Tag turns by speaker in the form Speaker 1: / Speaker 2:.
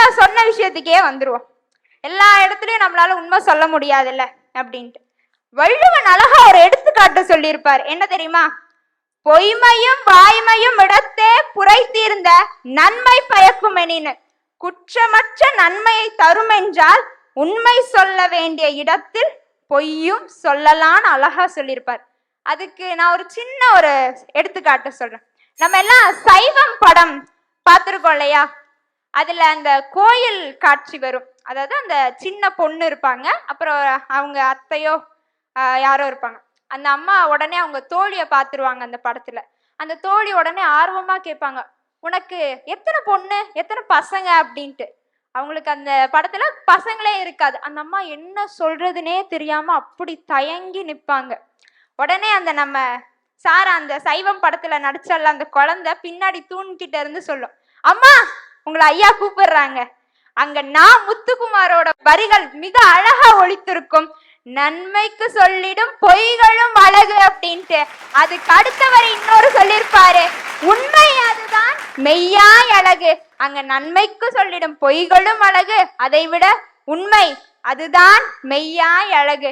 Speaker 1: உண்மையா சொன்ன விஷயத்துக்கே வந்துருவோம். எல்லா இடத்துலயும் நம்மளால உண்மை சொல்ல முடியாதுல்ல அப்படின்ட்டு. வள்ளுவன் அழகா ஒரு எடுத்துக்காட்டு சொல்லியிருப்பார். என்ன தெரியுமா? பொய்மையும் வாய்மையும் இடத்தே புரைத்தீர்ந்த நன்மை பயக்கும் குற்றமற்ற நன்மையை தரும் என்றால் உண்மை சொல்ல வேண்டிய இடத்தில் பொய்யும் சொல்லலான்னு அழகா சொல்லியிருப்பார். அதுக்கு நான் ஒரு சின்ன ஒரு எடுத்துக்காட்டு சொல்றேன். நம்ம எல்லாம் சைவம் படம் பார்த்துருக்கோம் இல்லையா? அதுல அந்த கோயில் காட்சி வரும். அதாவது அந்த சின்ன பொண்ணு இருப்பாங்க. அப்புறம் அவங்க அத்தையோ யாரோ இருப்பாங்க. அந்த அம்மா உடனே அவங்க தோழியை பார்த்துருவாங்க அந்த படத்துல. அந்த தோழி உடனே ஆர்வமா கேட்பாங்க உனக்கு எத்தனை பொண்ணு? எத்தனை பசங்க? அப்படின்ட்டு. அவங்களுக்கு அந்த படத்துல பசங்களே இருக்காது. அந்த அம்மா என்ன சொல்றதுனே தெரியாம அப்படி தயங்கி நிற்பாங்க உடனே அந்த நம்ம சாரா அந்த சைவம் படத்துல நடிச்சல அந்த குழந்தை பின்னாடி தூண்கிட்ட இருந்து சொல்லும் அம்மா உங்களை ஐயா கூப்பிடுறாங்க. அங்க நான் முத்துக்குமாரோட வரிகள் மிக அழகா ஒழித்திருக்கும் நன்மைக்கு சொல்லிடும் பொய்களும் அழகு அப்படின்ட்டு. அதுக்கு அடுத்தவர் இன்னொரு சொல்லியிருப்பாரு. உண்மை அதுதான் மெய்யாய் அழகு. அங்க நன்மைக்கு சொல்லிடும் பொய்களும் அழகு. அதை விட உண்மை அதுதான் மெய்யாய் அழகு.